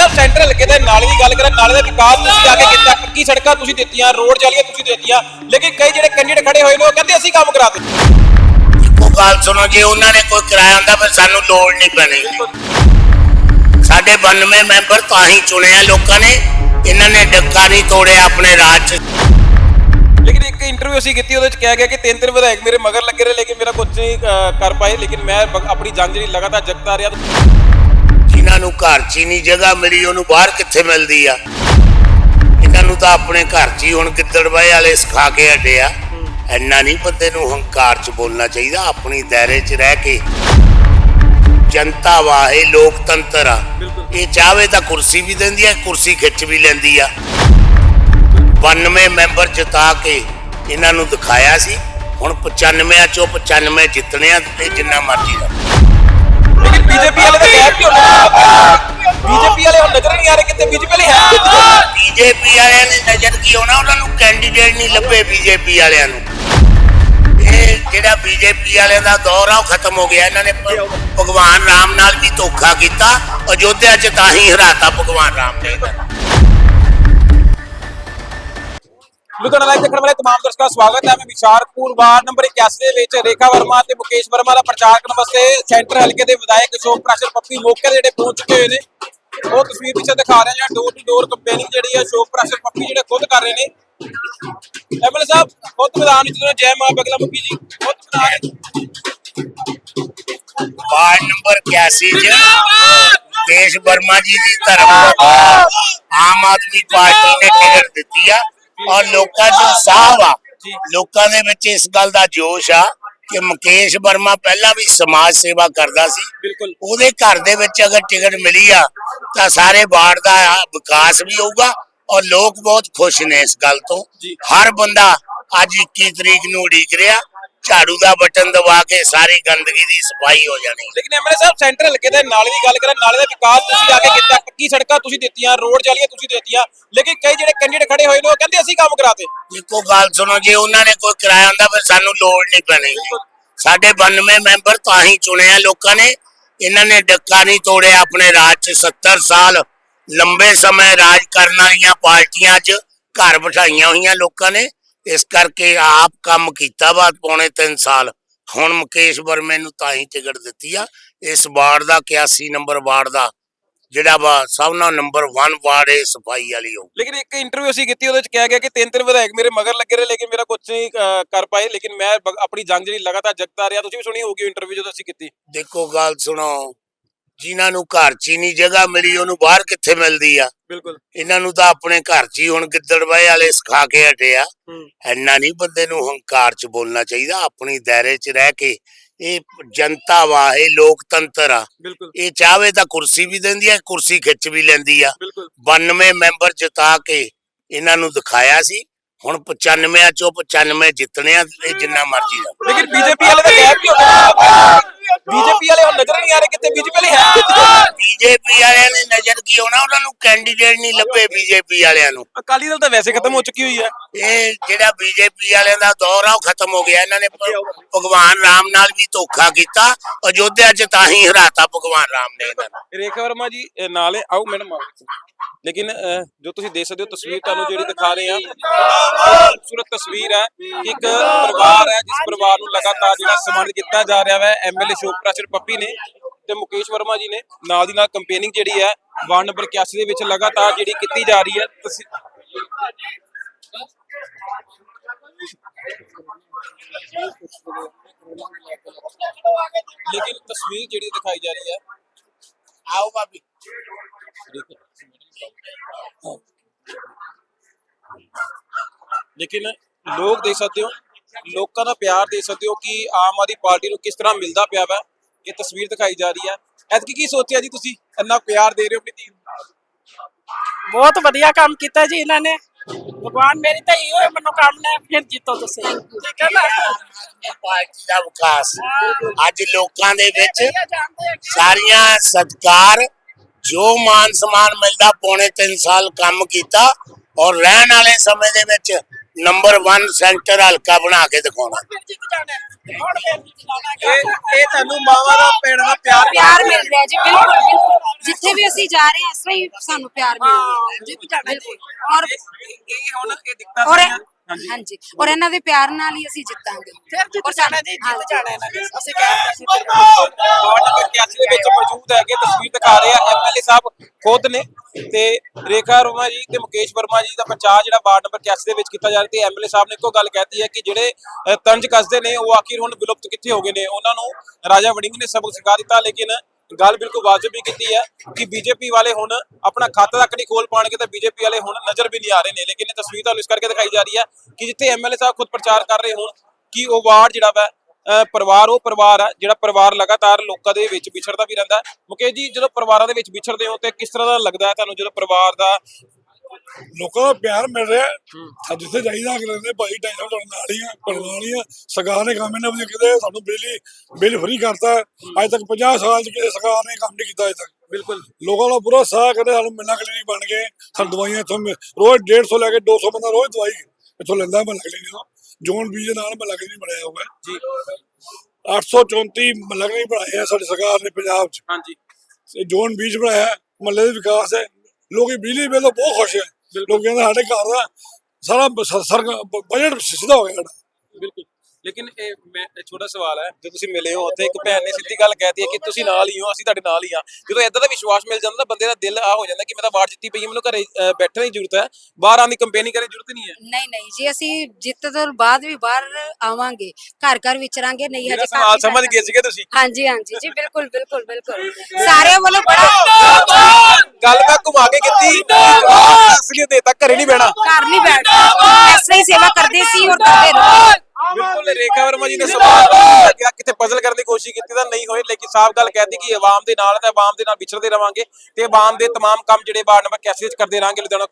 ਸਾਹਿਬ centre ਹਲਕੇ ਦੇ ਨਾਲੇ ਦੀ ਗੱਲ ਕਰਾਂ ਨਾਲੇ ਦਾ ਵਿਕਾਸ ਤੁਸੀਂ ਆ ਕੇ ਕੀਤਾ। ਪੱਕੀ ਸੜਕਾਂ ਤੁਸੀਂ ਦਿੱਤੀਆਂ ਰੋਡ ਜਾਲੀਆਂ ਤੁਸੀਂ ਦਿੱਤੀਆਂ ਲੇਕਿਨ ਕਈ ਜਿਹੜੇ ਕੈਂਡੀਡੇਟ ਖੜੇ ਹੋਏ ਨੇ ਉਹ ਕਹਿੰਦੇ ਅਸੀਂ ਕੰਮ ਕਰਾ ਦਿੱਤੇ। ਉਹ ਗੱਲ ਸੁਣੋ ਜੇ ਉਹਨਾਂ ਨੇ ਕੋਈ ਕਿਰਾਇਆ ਹੁੰਦਾ ਫਿਰ ਸਾਨੂੰ ਲੋੜ ਨਹੀਂ ਪੈਣੀ। ਸਾਡੇ 92 ਮੈਂਬਰ ਤਾਂ ਹੀ ਚੁਣਿਆ ਲੋਕਾਂ ਨੇ ਇਹਨਾਂ ਨੇ ਡੱਕਾ ਨਹੀਂ ਤੋੜਿਆ ਆਪਣੇ ਰਾਜ 'ਚ। ਲੇਕਿਨ ਇੱਕ ਇੰਟਰਵਿਊ ਅਸੀਂ ਕੀਤੀ ਉਹਦੇ ਵਿੱਚ ਕਿਹਾ ਗਿਆ ਕਿ ਤਿੰਨ ਤਿੰਨ ਵਿਧਾਇਕ ਮੇਰੇ ਮਗਰ ਲੱਗੇ ਰਹੇ ਲੇਕਿਨ ਮੇਰਾ ਕੁਝ ਨਹੀਂ ਕਰ ਪਾਏ ਲੇਕਿਨ ਮੈਂ ਆਪਣੀ ਜੰਗ ਜਿਹੜੀ ਲਗਾਤਾਰ ਜਗਤਾ ਰਿਹਾ ਜਿਨ੍ਹਾਂ ਨੂੰ ਘਰ 'ਚ ਹੀ ਨਹੀਂ ਜਗ੍ਹਾ ਮਿਲੀ ਉਹਨੂੰ ਬਾਹਰ ਕਿੱਥੇ ਮਿਲਦੀ ਆ? ਇਹਨਾਂ ਨੂੰ ਤਾਂ ਆਪਣੇ ਘਰ 'ਚ ਹੀ ਹੁਣ ਗਿੱਦੜਬਾਏ ਵਾਲੇ ਸਿਖਾ ਕੇ ਹਟੇ ਆ। ਇੰਨਾ ਨਹੀਂ ਬੰਦੇ ਨੂੰ ਹੰਕਾਰ 'ਚ ਬੋਲਣਾ ਚਾਹੀਦਾ ਆਪਣੀ ਦਾਇਰੇ 'ਚ ਰਹਿ ਕੇ। ਜਨਤਾ ਵਾ ਇਹ ਲੋਕਤੰਤਰ ਆ। ਇਹ ਚਾਹਵੇ ਤਾਂ ਕੁਰਸੀ ਵੀ ਦਿੰਦੀ ਆ ਕੁਰਸੀ ਖਿੱਚ ਵੀ ਲੈਂਦੀ ਆ। 92 ਮੈਂਬਰ ਜਿਤਾ ਕੇ ਇਹਨਾਂ ਨੂੰ ਦਿਖਾਇਆ ਸੀ। ਹੁਣ 95 ਚੋਂ 95 ਜਿੱਤਣੇ ਆ ਤੇ ਜਿੰਨਾ ਮਰਜ਼ੀ ਦਾ। ਲੇਕਿਨ ਬੀਜੇਪੀ ਵਾਲੇ ਤਾਂ ਗੈਪ ਕਿਉਂ ਬੀਜੇਪੀ ਵਾਲੇ ਹੁਣ ਨਜ਼ਰ ਨਹੀਂ ਆ ਰਹੇ ਕਿਤੇ ਬੀਜੇਪੀ ਵਾਲੇ ਹੈ ਕਿੱਥੇ? ਬੀਜੇਪੀ ਵਾਲਿਆਂ ਨੇ ਨਜ਼ਰ ਕੀ ਆਉਣਾ ਉਹਨਾਂ ਨੂੰ ਕੈਂਡੀਡੇਟ ਨਹੀਂ ਲੱਭੇ ਬੀਜੇਪੀ ਵਾਲਿਆਂ ਨੂੰ। ਇਹ ਜਿਹੜਾ ਬੀਜੇਪੀ ਵਾਲਿਆਂ ਦਾ ਦੌਰ ਆ, ਉਹ ਖਤਮ ਹੋ ਗਿਆ। ਇਹਨਾਂ ਨੇ ਭ- ਭਗਵਾਨ ਰਾਮ ਨਾਲ ਵੀ ਧੋਖਾ ਕੀਤਾ। ਅਯੋਧਿਆ 'ਚ ਤਾਂ ਹੀ ਹਰਾਤਾ ਭਗਵਾਨ ਰਾਮ ਨੇ। ਲੁਧਿਆਣਾ ਲਾਈਵ ਦੇਖਣ ਵਾਲੇ तमाम ਦਰਸ਼ਕਾਂ ਦਾ ਸਵਾਗਤ ਹੈ ਮੈਂ ਵਿਚਾਰਪੁਰ ਵਾਰਡ ਨੰਬਰ 81 ਦੇ ਵਿੱਚ ਰੇਖਾ ਵਰਮਾ ਤੇ ਮੁਕੇਸ਼ ਵਰਮਾ ਦਾ ਪ੍ਰਚਾਰ ਕਰਨ ਵਾਸਤੇ ਸੈਂਟਰ ਹਲਕੇ ਦੇ ਵਿਧਾਇਕ ਅਸ਼ੋਕ ਪ੍ਰਾਸ਼ਰ ਪੱਪੀ ਮੌਕੇ ਦੇ ਜਿਹੜੇ ਪਹੁੰਚ ਚੁੱਕੇ ਹੋਏ ਨੇ ਉਹ ਤਸਵੀਰ ਪਿੱਛੇ ਦਿਖਾ ਰਹੇ ਹਾਂ ਡੋਰ ਟੂ ਡੋਰ ਕੰਪੇਨਿੰਗ ਜਿਹੜੀ ਹੈ ਅਸ਼ੋਕ ਪ੍ਰਾਸ਼ਰ ਪੱਪੀ ਜਿਹੜੇ ਖੁਦ ਕਰ ਰਹੇ ਨੇ ਐਮਐਲਏ ਸਾਹਿਬ ਖੁਦ ਮੈਦਾਨ ਵਿੱਚ ਜਦੋਂ ਜੈ ਮਾਂ ਬਗਲਾ ਮੁਖੀ ਜੀ ਖੁਦ ਮੈਦਾਨ ਵਿੱਚ ਵਾਰਡ ਨੰਬਰ 81 'ਚ ਦੇਸ਼ ਵਰਮਾ ਜੀ ਦੀ ਧਰਮ ਪਤਨੀ ਆਮ ਆਦਮੀ ਪਾਰਟੀ ਨੇ ਟਿਕਟ ਦਿੱਤੀ ਆ ਔਰ ਲੋਕਾਂ 'ਚ ਉਤਸ਼ਾਹ ਆ। ਲੋਕਾਂ ਦੇ ਵਿੱਚ ਇਸ ਗੱਲ ਦਾ ਜੋਸ਼ ਆ ਕਿ ਮੁਕੇਸ਼ ਵਰਮਾ ਪਹਿਲਾਂ ਵੀ ਸਮਾਜ ਸੇਵਾ ਕਰਦਾ ਸੀ। ਬਿਲਕੁਲ। ਉਹਦੇ ਘਰ ਦੇ ਵਿੱਚ ਅਗਰ ਟਿਕਟ ਮਿਲੀ ਆ ਤਾਂ ਸਾਰੇ ਵਾਰਡ ਦਾ ਵਿਕਾਸ ਵੀ ਹੋਊਗਾ ਔਰ ਲੋਕ ਬਹੁਤ ਖੁਸ਼ ਨੇ ਇਸ ਗੱਲ ਤੋਂ। ਹਰ ਬੰਦਾ ਅੱਜ 21 ਤਰੀਕ ਨੂੰ ਉਡੀਕ ਰਿਹਾ। ਝਾੜੂ ਦਾ ਬਟਨ ਦਬਾ ਕੇ ਸਾਰੀ ਗੰਦਗੀ ਦੀ ਸਫ਼ਾਈ ਹੋ ਜਾਣੀ। ਲੇਕਿਨ ਐਮਐਲਏ ਸਾਹਿਬ ਸੈਂਟਰ ਹਲਕੇ ਦੇ ਨਾਲੇ ਦੀ ਗੱਲ ਕਰਾਂ ਨਾਲੇ ਦਾ ਵਿਕਾਸ ਤੁਸੀਂ ਆ ਕੇ ਕੀਤਾ ਪੱਕੀ ਸੜਕਾਂ ਤੁਸੀਂ ਦਿੱਤੀਆਂ ਰੋਡ ਜਾਲੀਆਂ ਤੁਸੀਂ ਦਿੱਤੀਆਂ ਲੇਕਿਨ ਕਈ ਜਿਹੜੇ ਕੈਂਡੀਡੇਟ ਖੜੇ ਹੋਏ ਨੇ ਉਹ ਕਹਿੰਦੇ ਅਸੀਂ ਕੰਮ ਕਰਾਤੇ। ਇੱਕੋ ਗੱਲ ਸੁਣੋ ਜੇ ਉਹਨਾਂ ਨੇ ਕੋਈ ਕਿਰਾਇਆ ਹੁੰਦਾ ਫਿਰ ਸਾਨੂੰ ਲੋੜ ਨਹੀਂ ਪੈਣੀ ਸਾਡੇ 92 ਮੈਂਬਰ ਤਾਂ ਹੀ ਚੁਣਿਆ ਲੋਕਾਂ ਨੇ। ਇਹਨਾਂ ਨੇ ਡੱਕਾ ਨਹੀਂ ਤੋੜਿਆ ਆਪਣੇ ਰਾਜ 'ਚ 70 ਸਾਲ ਲੰਬੇ ਸਮੇਂ ਰਾਜ ਕਰਨ ਵਾਲੀਆਂ ਪਾਰਟੀਆਂ 'ਚ ਘਰ ਬਿਠਾਈਆਂ ਹੋਈਆਂ ਲੋਕਾਂ ਨੇ। ਇਸ ਕਰਕੇ ਆਪ ਕੰਮ ਕੀਤਾ ਵਾ ਪੌਣੇ 3 ਸਾਲ। ਹੁਣ ਮੁਕੇਸ਼ ਵਰਮੇ ਨੂੰ ਤਾਂ ਹੀ ਟਿਕਟ ਦਿੱਤੀ ਆ। ਇਸ ਵਾਰਡ ਦਾ 81 ਨੰਬਰ ਵਾਰਡ ਦਾ ਜਿਹੜਾ ਵਾ ਸਭ ਨਾਲ ਨੰਬਰ 1 ਵਾਰਡ ਇਹ ਸਫ਼ਾਈ ਵਾਲੀ ਹੋ। ਲੇਕਿਨ ਇੱਕ ਇੰਟਰਵਿਊ ਅਸੀਂ ਕੀਤੀ ਉਹਦੇ ਵਿੱਚ ਕਿਹਾ ਗਿਆ ਕਿ ਤਿੰਨ ਤਿੰਨ ਵਿਧਾਇਕ ਮੇਰੇ ਮਗਰ ਲੱਗੇ ਰਹੇ ਲੇਕਿਨ ਮੇਰਾ ਕੁਝ ਨਹੀਂ ਕਰ ਪਾਏ। ਲੇਕਿਨ ਮੈਂ ਆਪਣੀ ਜੰਗ ਜਿਹੜੀ ਲਗਾਤਾਰ ਜਗਤਾ ਰਿਹਾ ਤੁਸੀਂ ਵੀ ਸੁਣੀ ਹੋਊਗੀ ਇੰਟਰਵਿਊ ਜਦੋਂ ਅਸੀਂ ਕੀਤੀ। ਦੇਖੋ ਗੱਲ ਸੁਣੋ। ਜਿਨ੍ਹਾਂ ਨੂੰ ਘਰ 'ਚ ਹੀ ਨਹੀਂ ਜਗ੍ਹਾ ਮਿਲੀ ਉਹਨੂੰ ਬਾਹਰ ਕਿੱਥੇ ਮਿਲਦੀ ਆ? ਬਿਲਕੁਲ। ਇਹਨਾਂ ਨੂੰ ਤਾਂ ਆਪਣੇ ਘਰ 'ਚ ਹੀ ਹੁਣ ਗਿੱਦੜਬਾਏ ਵਾਲੇ ਸਿਖਾ ਕੇ ਹਟੇ ਆ। ਇੰਨਾ ਨਹੀਂ ਬੰਦੇ ਨੂੰ ਹੰਕਾਰ 'ਚ ਬੋਲਣਾ ਚਾਹੀਦਾ ਆਪਣੀ ਦਾਇਰੇ 'ਚ ਰਹਿ ਕੇ। ਇਹ ਜਨਤਾ ਵਾ ਇਹ ਲੋਕਤੰਤਰ ਆ। ਇਹ ਚਾਹਵੇ ਤਾਂ ਕੁਰਸੀ ਵੀ ਦਿੰਦੀ ਆ ਕੁਰਸੀ ਖਿੱਚ ਵੀ ਲੈਂਦੀ ਆ। ਬਿਲਕੁਲ। 92 ਮੈਂਬਰ ਜਿਤਾ ਕੇ ਇਹਨਾਂ ਨੂੰ ਦਿਖਾਇਆ ਸੀ। ਹੁਣ 95 ਚੋਂ 95 ਜਿੱਤਣੇ ਆ ਤੇ ਜਿੰਨਾ ਮਰਜ਼ੀ ਲੇਕਿਨ ਬੀਜੇਪੀ ਵਾਲੇ ਤਾਂ ਗੈਪ ਕਿਉਂ ਬੀਜੇਪੀ ਵਾਲੇ ਹੁਣ ਨਜ਼ਰ ਨਹੀਂ ਆ ਰਹੇ ਕਿਤੇ ਬੀਜੇਪੀ ਵਾਲੇ ਹੈ ਕਿੱਥੇ? ਬੀਜੇਪੀ ਵਾਲਿਆਂ ਨੇ ਨਜ਼ਰ ਕੀ ਆਉਣਾ? ਉਹਨਾਂ ਨੂੰ ਕੈਂਡੀਡੇਟ ਨਹੀਂ ਲੱਭੇ ਬੀਜੇਪੀ ਵਾਲਿਆਂ ਨੂੰ। ਅਕਾਲੀ ਦਲ ਤਾਂ ਵੈਸੇ ਖਤਮ ਹੋ ਚੁੱਕੀ ਹੋਈ ਹੈ। ਇਹ ਜਿਹੜਾ ਬੀਜੇਪੀ ਵਾਲਿਆਂ ਦਾ ਦੌਰ ਆ ਉਹ ਖਤਮ ਹੋ ਗਿਆ। ਇਹਨਾਂ ਨੇ ਭ- ਭਗਵਾਨ ਰਾਮ ਨਾਲ ਵੀ ਧੋਖਾ ਕੀਤਾ। ਅਯੋਧਿਆ 'ਚ ਤਾਂ ਹੀ ਹਰਾਤਾ ਭਗਵਾਨ ਰਾਮ ਨੇ ਇਹਨਾਂ ਨੂੰ। ਰੇਖਾ ਵਰਮਾ ਜੀ ਇਹ ਨਾਲ ਹੈ ਆਓ ਮੈਡਮ ਆਓ ਲੇਕਿਨ ਅਹ, ਜੋ ਤੁਸੀਂ ਦੇਖ ਸਕਦੇ ਹੋ ਤਸਵੀਰ ਤੁਹਾਨੂੰ ਜਿਹੜੀ ਦਿਖਾ ਰਹੇ ਆ ਖੂਬਸੂਰਤ ਤਸਵੀਰ ਹੈ। ਕਿ ਇੱਕ ਪਰਿਵਾਰ ਹੈ ਜਿਸ ਪਰਿਵਾਰ ਨੂੰ ਲਗਾਤਾਰ ਜਿਹੜਾ ਸਨਮਾਨਿਤ ਕੀਤਾ ਜਾ ਰਿਹਾ ਹੈ ਐਮਐਲਏ ਸ਼ੋਕ ਪ੍ਰਾਚਰ ਪੱਪੀ ਨੇ ਤੇ ਮੁਕੇਸ਼ ਵਰਮਾ ਜੀ ਨੇ। ਨਾਲ ਦੀ ਨਾਲ ਕੰਪੇਨਿੰਗ ਜਿਹੜੀ ਹੈ ਵਾਰਡ ਨੰਬਰ 81 ਦੇ ਵਿੱਚ ਲਗਾਤਾਰ ਜਿਹੜੀ ਕੀਤੀ ਜਾ ਰਹੀ ਹੈ। ਤਸੀ- ਲੇਕਿਨ ਤਸਵੀਰ ਜਿਹੜੀ ਦਿਖਾਈ ਜਾ ਰਹੀ ਹੈ ਆਓ ਬਾਬੀ ਲੇਕਿਨ ਲੋਕ ਦੇਖ ਸਕਦੇ ਹੋ ਲੋਕਾਂ ਦਾ ਪਿਆਰ ਦੇਖ ਸਕਦੇ ਹੋ ਕਿ ਆਮ ਆਦਮੀ ਪਾਰਟੀ ਨੂੰ ਕਿਸ ਤਰ੍ਹਾਂ ਮਿਲਦਾ ਪਿਆ ਵਾ ਇਹ ਤਸਵੀਰ ਦਿਖਾਈ ਜਾ ਰਹੀ ਹੈ ਐਤਕੀ ਕੀ ਸੋਚਿਆ ਜੀ ਤੁਸੀਂ ਇੰਨਾ ਪਿਆਰ ਦੇ ਰਹੇ ਹੋ ਆਪਣੀ ਧੀ ਨੂੰ ਬਹੁਤ ਵਧੀਆ ਕੰਮ ਕੀਤਾ ਜੀ ਇਹਨਾਂ ਨੇ ਭਗਵਾਨ ਮੇਰੀ ਤਾਂ ਇਹੋ ਮਨੋਕਾਮਨਾ ਫਿਰ ਜਿੱਤੋ ਤੁਸੀਂ। ਠੀਕ ਹੈ ਨਾ? ਪਾਰਟੀ ਦਾ ਵਿਕਾਸ। ਅੱਜ ਲੋਕਾਂ ਦੇ ਵਿੱਚ ਸਾਰੀਆਂ ਸਤਕਾਰ ਜੋ ਮਾਨ ਸਨਮਾਨ ਮਿਲਦਾ ਪੌਣੇ 3 ਸਾਲ ਕੰਮ ਕੀਤਾ ਔਰ ਰਹਿਣ ਵਾਲੇ ਸਮੇਂ ਦੇ ਵਿੱਚ ਨੰਬਰ 1 ਸੈਂਟਰ ਹਲਕਾ ਬਣਾ ਕੇ ਦਿਖਾਉਣਾ। ਇਹ ਇਹ ਤੁਹਾਨੂੰ ਮਾਵਾ ਦਾ ਭੈਣਾਂ ਦਾ ਪਿਆਰ ਪਿਆਰ ਮਿਲ ਰਿਹਾ ਜੀ ਬਿਲਕੁਲ ਬਿਲਕੁਲ। ਜਿੱਥੇ ਵੀ ਅਸੀਂ ਜਾ ਰਹੇ ਹਾਂ ਇਸ ਤਰ੍ਹਾਂ ਹੀ ਸਾਨੂੰ ਪਿਆਰ ਜਿੱਤ ਜਾਣਾ ਜੀ ਔਰ ਇਹ ਹੁਣ ਇਹ ਦਿੱਕਤਾਂ ਔਰ ਹਾਂਜੀ ਔਰ ਇਹਨਾਂ ਦੇ ਪਿਆਰ ਨਾਲ ਹੀ ਅਸੀਂ ਜਿੱਤਾਂਗੇ ਫਿਰ ਜਿੱਤ ਔਰ ਜਾਣਾ ਜੀ ਜਿੱਤ। ਜਾਣਾ ਇਹਨਾਂ ਨੇ ਅਸੀਂ ਕਹਿੰਦੇ ਸੀ ਵਾਰਡ ਨੰਬਰ 81 ਦੇ ਵਿੱਚ ਮੌਜੂਦ ਹੈਗੇ ਤਸਵੀਰ ਦਿਖਾ ਰਹੇ ਆ ਐਮਐਲਏ ਸਾਹਿਬ ਖੁਦ ਨੇ ਤੇ ਰੇਖਾ ਵਰਮਾ ਜੀ ਤੇ ਮੁਕੇਸ਼ ਵਰਮਾ ਜੀ ਦਾ ਪ੍ਰਚਾਰ ਜਿਹੜਾ ਵਾਰਡ ਨੰਬਰ 81 ਦੇ ਵਿੱਚ ਕੀਤਾ ਜਾ ਰਿਹਾ ਤੇ ਐਮਐਲਏ ਸਾਹਿਬ ਨੇ ਇੱਕੋ ਗੱਲ ਕਹਿਤੀ ਹੈ ਕਿ ਜਿਹੜੇ ਤੰਜ ਕੱਸਦੇ ਨੇ ਉਹ ਆਖਿਰ ਹੁਣ ਵਿਲੁਪਤ ਕਿੱਥੇ ਹੋ ਗਏ ਨੇ ਉਹਨਾਂ ਨੂੰ ਰਾਜਾ ਵੜਿੰਗ ਨੇ ਸਬਕ ਸਿਖਾ ਦਿੱਤਾ ਲੇਕਿਨ ਗੱਲ ਬਿਲਕੁਲ ਵਾਜਬ ਵੀ ਕੀਤੀ ਹੈ ਕਿ ਬੀਜੇਪੀ ਵਾਲੇ ਹੁਣ ਆਪਣਾ ਖਾਤਾ ਤੱਕ ਨਹੀਂ ਖੋਲ ਪਾਣਗੇ ਤਾਂ ਬੀਜੇਪੀ ਵਾਲੇ ਹੁਣ ਨਜ਼ਰ ਵੀ ਨਹੀਂ ਆ ਰਹੇ ਨੇ। ਲੇਕਿਨ ਇਹ ਤਸਵੀਰ ਤੁਹਾਨੂੰ ਇਸ ਕਰਕੇ ਦਿਖਾਈ ਜਾ ਰਹੀ ਹੈ ਕਿ ਜਿੱਥੇ ਐਮਐਲਏ ਸਾਹਿਬ ਖੁਦ ਪ੍ਰਚਾਰ ਕਰ ਰਹੇ ਹੋਣ ਕਿ ਉਹ ਵਾਰਡ ਜਿਹੜਾ ਵਾ ਅਹ ਪਰਿਵਾਰ, ਉਹ ਪਰਿਵਾਰ ਹੈ ਜਿਹੜਾ ਪਰਿਵਾਰ ਲਗਾਤਾਰ ਲੋਕਾਂ ਦੇ ਵਿੱਚ ਵਿਛੜਦਾ ਵੀ ਰਹਿੰਦਾ ਮੁਕੇਸ਼ ਜੀ, ਜਦੋਂ ਪਰਿਵਾਰਾਂ ਦੇ ਵਿੱਚ ਵਿਛੜਦੇ ਹੋ ਤੇ ਕਿਸ ਤਰ੍ਹਾਂ ਦਾ ਲੱਗਦਾ ਹੈ ਤੁਹਾਨੂੰ? ਜਦੋਂ ਪਰਿਵਾਰ ਦਾ ਲੋਕਾਂ ਦਾ ਪਿਆਰ ਮਿਲ ਰਿਹਾ ਹੈ। ਜਿੱਥੇ ਜਾਈਦਾ ਅਗਲੇ ਨੇ ਭਾਈ ਟੈਨਸ਼ਨ ਤੁਹਾਡੇ ਨਾਲ ਹੀ ਆ ਆ। ਸਰਕਾਰ ਨੇ ਕੰਮ ਇਹਨਾਂ ਵਧੀਆ ਕਿਤੇ ਸਾਨੂੰ ਬਿਜਲੀ ਬਿੱਲ ਫ੍ਰੀ ਕਰਤਾ। ਅੱਜ ਤੱਕ 50 ਸਾਲ ਚ ਕਿਸੇ ਸਰਕਾਰ ਨੇ ਕੰਮ ਨਹੀਂ ਕੀਤਾ ਅਜੇ ਤੱਕ। ਬਿਲਕੁਲ। ਲੋਕਾਂ ਦਾ ਪੂਰਾ ਸਾਹ ਕਹਿੰਦੇ ਸਾਨੂੰ ਮਿਲਣਾ ਕਲੀਨਿਕ ਬਣ ਗਏ। ਸਾਨੂੰ ਦਵਾਈਆਂ ਇੱਥੋਂ ਮਿਲ- ਰੋਜ਼ 150 ਲੈ ਕੇ 200 ਬੰਦਾ ਰੋਜ਼ ਦਵਾਈ ਇੱਥੋਂ ਲੈਂਦਾ ਮਹੱਲਾ ਕਲੀਨਿਕ ਤੋਂ। ਜੋਨ ਬੀਜ ਦੇ ਨਾਲ ਮਹੱਲਾ ਕਲੀਨਿਕ ਬਣਾਇਆ ਹੋਇਆ। ਜੀ। 834 ਮਹੱਲਾ ਕਲੀਨਿਕ ਬਣਾਏ ਆ ਸਾਡੀ ਸਰਕਾਰ ਨੇ ਪੰਜਾਬ ਚ। ਹਾਂਜੀ। ਤੇ ਜੋਨ ਬੀਜ ਬਣਾਇਆ ਮਹੱਲੇ ਦੇ ਵਿਕਾਸ ਹੈ। ਲੋਕੀ ਬਿਜਲੀ ਬਿੱਲ ਤੋਂ ਬਹੁਤ ਖੁਸ਼ ਹੈ। ਲੋਕ ਕਹਿੰਦੇ ਸਾਡੇ ਘਰ ਦਾ ਸਰ ਬਜਟ ਸਿੱਧਾ ਹੋ ਗਿਆ ਸਾਡਾ। ਬਿਲਕੁਲ। ਲੇਕਿਨ ਇਹ ਛੋਟਾ ਸਵਾਲ ਹੈ ਜਦੋਂ ਤੁਸੀਂ ਮਿਲੇ ਹੋ ਉੱਥੇ ਇੱਕ ਭੈਣ ਨੇ ਸਿੱਧੀ ਗੱਲ ਕਹਿਤੀ ਹੈ ਕਿ ਤੁਸੀਂ ਨਾਲ ਹੀ ਹੋ ਅਸੀਂ ਤੁਹਾਡੇ ਨਾਲ ਹੀ ਆ ਜਦੋਂ ਇਦਾਂ ਦਾ ਵਿਸ਼ਵਾਸ ਮਿਲ ਜਾਂਦਾ ਤਾਂ ਬੰਦੇ ਦਾ ਦਿਲ ਆ ਹੋ ਜਾਂਦਾ ਕਿ ਮੈਂ ਤਾਂ ਵਾਰਡ ਜਿੱਤੀ ਪਈ ਮੈਨੂੰ ਘਰੇ ਬੈਠਣ ਦੀ ਜ਼ਰੂਰਤ ਹੈ ਬਾਹਰ ਆਉਣ ਦੀ ਕੰਪੇਨਿੰਗ ਕਰਨ ਦੀ ਜ਼ਰੂਰਤ ਨਹੀਂ ਹੈ। ਨਹੀਂ ਨਹੀਂ ਜੀ ਅਸੀਂ ਜਿੱਤ ਤੋਂ ਬਾਅਦ ਵੀ ਬਾਹਰ ਆਵਾਂਗੇ ਘਰ ਘਰ ਵਿਚਰਾਂਗੇ ਨਹੀਂ ਮੇਰਾ ਹਜੇ ਸਵਾਲ ਸਮਝ। ਗਏ ਸੀਗੇ ਤੁਸੀਂ? ਹਾਂਜੀ ਹਾਂਜੀ ਜੀ ਬਿਲਕੁਲ ਬਿਲਕੁਲ ਬਿਲਕੁਲ। ਸਾਰਿਆਂ ਵੱਲੋਂ ਬੜਾ ਗੱਲ ਮੈਂ ਘੁਮਾ ਕੇ ਕੀਤੀ ਅਸਲੀ ਦੇ ਤੱਕ ਘਰੇ ਨਹੀਂ ਬਹਿਣਾ। ਘਰ ਨਹੀਂ ਬੈਠਦਾ ਇਸ ਹੀ ਸੇਵਾ ਕਰਦੇ ਸੀ ਔਰ ਕਰਦੇ ਰਹੋ। ਬਿਲਕੁਲ ਰੇਖਾ ਵਰਮਾ ਜੀ ਨੇ ਸਵਾਲ ਲੱਗਿਆ ਕਿਤੇ ਪਜ਼ਲ ਕਰਨ ਦੀ ਕੋਸ਼ਿਸ਼ ਕੀਤੀ ਤਾਂ ਨਹੀਂ ਹੋਈ ਲੇਕਿਨ ਸਾਫ਼ ਗੱਲ ਕਹਿਤੀ ਕਿ ਆਵਾਮ ਦੇ ਨਾਲ ਤੇ ਆਵਾਮ ਦੇ ਨਾਲ ਵਿਛੜਦੇ ਰਵਾਂਗੇ ਤੇ ਆਵਾਮ ਦੇ तमाम ਕੰਮ ਜਿਹੜੇ ਵਾਰਡ ਨੰਬਰ 81 ਵਿੱਚ ਕਰਦੇ ਰਹਾਂਗੇ ਲੁਧਿਆਣਾ